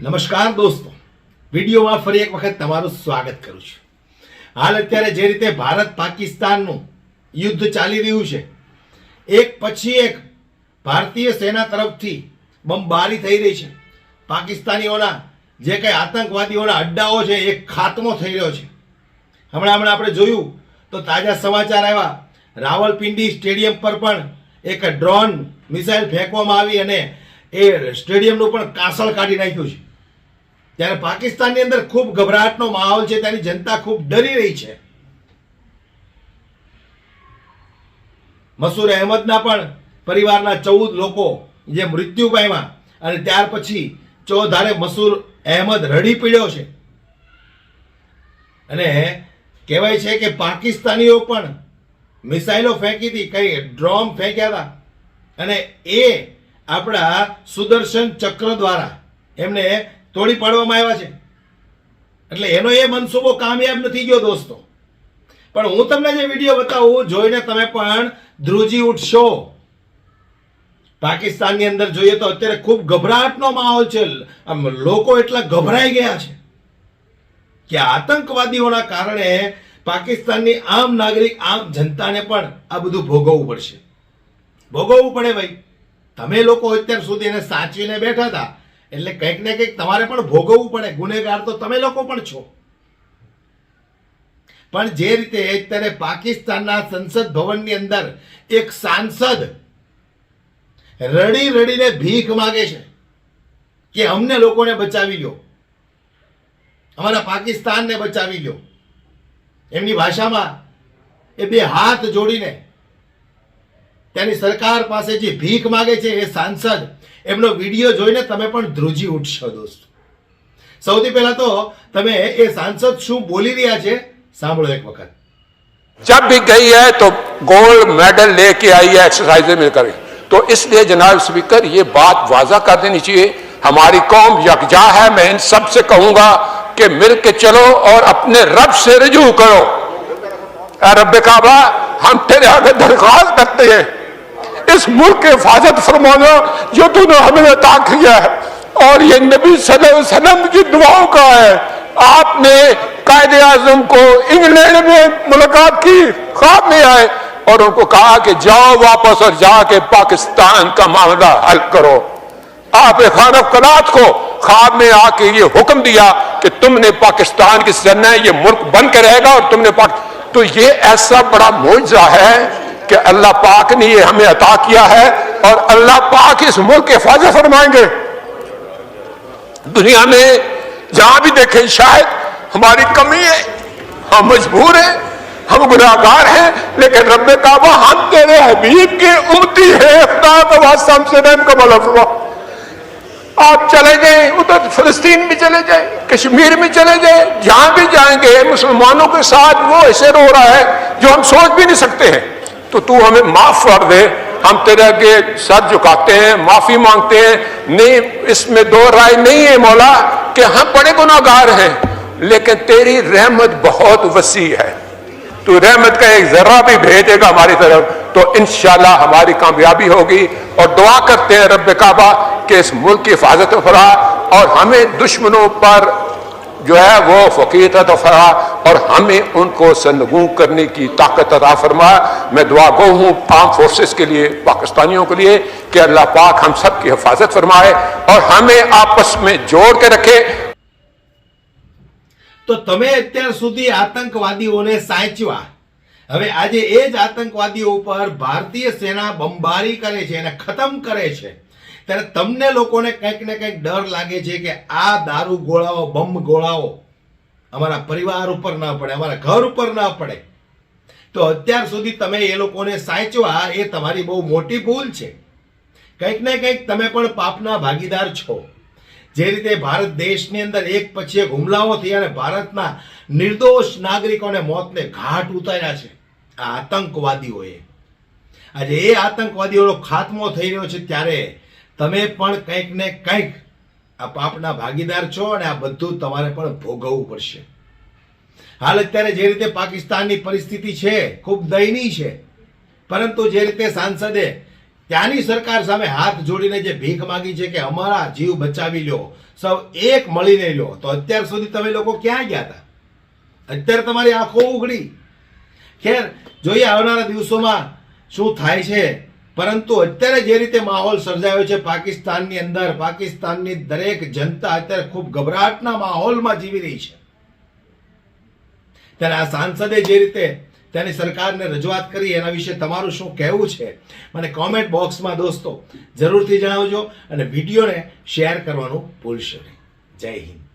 નમસ્કાર દોસ્તો. વિડીયોમાં ફરી એક વખત તમારું સ્વાગત કરું છું. હાલ અત્યારે જે રીતે ભારત પાકિસ્તાનનું યુદ્ધ ચાલી રહ્યું છે, એક પછી એક ભારતીય સેના તરફથી બમબારી થઈ રહી છે. પાકિસ્તાનીઓના જે કંઈ આતંકવાદીઓના અડ્ડાઓ છે, એ ખાત્મો થઈ રહ્યો છે. હમણાં હમણાં આપણે જોયું તો તાજા સમાચાર આવ્યા. રાવલપિંડી સ્ટેડિયમ પર પણ એક ડ્રોન મિસાઇલ ફેંકવામાં આવી અને એ સ્ટેડિયમનું પણ કાસળ કાઢી નાખ્યું છે. ત્યારે પાકિસ્તાનની અંદર ખૂબ ગભરાટનો માહોલ છે, ત્યાંની જનતા ખૂબ ડરી રહી છે. મસૂર અહેમદના પણ પરિવારના ચૌદ લોકો જે મૃત્યુ પામ્યા અને ત્યાર પછી ચોધારે મસૂર અહેમદ રડી પીડ્યો છે. અને કહેવાય છે કે પાકિસ્તાનીઓ પણ મિસાઇલો ફેંકી હતી કઈ ડ્રોમ ફેંક્યા હતા. અને એ આપણા સુદર્શન ચક્ર દ્વારા એમને તોડી પાડવામાં આવ્યા છે. એટલે એનો એ મનસૂબો કામયાબ નથી ગયો દોસ્તો. પણ હું તમને જે વીડિયો બતાવું, જોઈને તમે પણ ધ્રુજી ઉઠશો. પાકિસ્તાનની અંદર જોઈએ તો અત્યારે ખૂબ ગભરાટનો માહોલ છે. આમ લોકો એટલા ગભરાઈ ગયા છે કે આતંકવાદીઓના કારણે પાકિસ્તાનની આમ નાગરિક, આમ જનતાને પણ આ બધું ભોગવવું પડશે. ભોગવવું પડે ભાઈ. તમે લોકો અત્યાર સુધી એને સાચવીને બેઠા હતા. એટલે કંઈક ને કંઈક તમારે પણ ભોગવવું પડે. ગુનેગાર તો તમે લોકો પણ છો. પણ જે રીતે અત્યારે પાકિસ્તાનના સંસદ ભવનની અંદર એક સાંસદ રડી રડીને ભીખ માગે છે કે અમને લોકોને બચાવી લો અમારા પાકિસ્તાનને બચાવી લો એમની ભાષામાં એ બે હાથ જોડીને ત્યાંની સરકાર પાસે જે ભીખ માગે છે એ સાંસદ એમનો વિડીયો જોઈને તમે પણ ધ્રુજી ઉઠશો દોસ્તો સૌથી પહેલા તો તમે એ સાંસદ શું બોલી રહ્યા છે સાંભળો એક વખત जब भी गई है तो गोल्ड मेडल लेके आई है एक्सरसाइज में करी तो इसलिए जनाब स्पीकर ये बात वाजा कर देनी चाहिए हमारी कौम यकजा है मैं इन सब से कहूंगा कि मिल के चलो और अपने रब से रजू करो ऐ रब काबा हम तेरे आगे दरख्वास्त करते हैं اس ملک کے حفاظت فرمانا جو تو نے ہمیں عطا کیا ہے۔ اور یہ نبی صلی اللہ علیہ وسلم کی دعاؤں کا ہے۔ آپ نے قائد اعظم کو انگلینڈ میں ملاقات کی، خواب میں آئے اور ان کو کہا کہ جاؤ واپس اور جا کے پاکستان کا معاملہ حل کرو۔ آپ خان افقلات کو خواب میں آ کے یہ حکم دیا کہ تم نے پاکستان کی سرنا یہ ملک بن کے رہے گا اور تم نے پاک... تو یہ ایسا بڑا معجزہ ہے۔ کہ اللہ پاک نے یہ ہمیں عطا کیا ہے اور اللہ پاک اس ملک کے حفاظت فرمائیں گے۔ دنیا میں جہاں بھی دیکھیں شاید ہماری کمی ہے، ہم مجبور ہیں، ہم گناہگار ہیں، لیکن رب کعبہ ہم تیرے حبیب کے امتی ہے۔ ہم سے رحم کا بلا ہوا۔ آپ چلے گئے ادھر فلسطین بھی چلے جائیں، کشمیر میں چلے جائیں، جہاں بھی جائیں گے، مسلمانوں کے ساتھ وہ ایسے رو رہا ہے جو ہم سوچ بھی نہیں سکتے ہیں۔ تو تو ہمیں معاف کر دے۔ ہم تیرے آگے سر جھکاتے ہیں، معافی مانگتے ہیں۔ نہیں، اس میں دو رائے نہیں ہے مولا کہ ہم بڑے گناہ گار ہیں، لیکن تیری رحمت بہت وسیع ہے۔ تو رحمت کا ایک ذرہ بھی بھیجے گا ہماری طرف، تو انشاءاللہ ہماری کامیابی ہوگی۔ اور دعا کرتے ہیں رب کعبہ کہ اس ملک کی حفاظت فرا اور ہمیں دشمنوں پر जो है वो फकीत अता फरा और हमें उनको सनगू करने की ताकत अता फरमा मैं दुआ गो हूँ आर्म फोर्सेस के लिए पाकिस्तानियों के लिए कि अल्लाह पाक हम सब की हिफाजत फरमाए और हमें आपस में जोड़ के रखे તો તમે અત્યાર સુધી આતંકવાદીઓને સાચવા હવે આજે એ જ આતંકવાદીઓ ઉપર ભારતીય સેના બંબારી કરે છે અને ખતમ કરે છે ત્યારે તમને લોકોને કંઈક ને કંઈક ડર લાગે છે કે આ દારૂ ગોળાઓ, બમ ગોળાઓ અમારા પરિવાર ઉપર ના પડે, અમારા ઘર ઉપર ના પડે. તો અત્યાર સુધી તમે એ લોકોને સાચવા એ તમારી બહુ મોટી ભૂલ છે. કંઈક ને કંઈક તમે પણ પાપના ભાગીદાર છો. જે રીતે ભારત દેશની અંદર એક પછી એક હુમલાઓ થયા અને ભારતના નિર્દોષ નાગરિકોને મોતને ઘાટ ઉતાર્યા છે. આ આતંકવાદીઓએ. આજે એ આતંકવાદીઓનો ખાત્મો થઈ રહ્યો છે ત્યારે તમે પણ કંઈક ને કંઈક આ પાપના ભાગીદાર છો અને આ બધું તમારે પણ ભોગવવું પડશે. હાલ અત્યારે જે રીતે પાકિસ્તાનની પરિસ્થિતિ છે, ખૂબ દયનીય છે. પરંતુ જે રીતે સાંસદે ત્યાંની સરકાર સામે હાથ જોડીને જે ભીખ માંગી છે કે અમારા જીવ બચાવી લ્યો, સૌ એક મળીને લ્યો, તો અત્યાર સુધી તમે લોકો ક્યાં ગયા હતા અત્યારે તમારી આંખો ઉઘડી. ખેર, જોઈએ આવનારા દિવસોમાં શું થાય છે? પરંતુ અત્યારે જે રીતે માહોલ સર્જાયો છે પાકિસ્તાનની અંદર, પાકિસ્તાનની દરેક જનતા અત્યારે ખૂબ ગભરાટના માહોલમાં જીવી રહી છે. ત્યારે આ સાંસદે જે રીતે તેની સરકારને રજૂઆત કરી, એના વિશે તમારું શું કહેવું છે? મને કોમેન્ટ બોક્સમાં દોસ્તો જરૂરથી જણાવજો અને વિડીયોને શેર કરવાનું ભૂલશો નહીં. જય હિન્દ.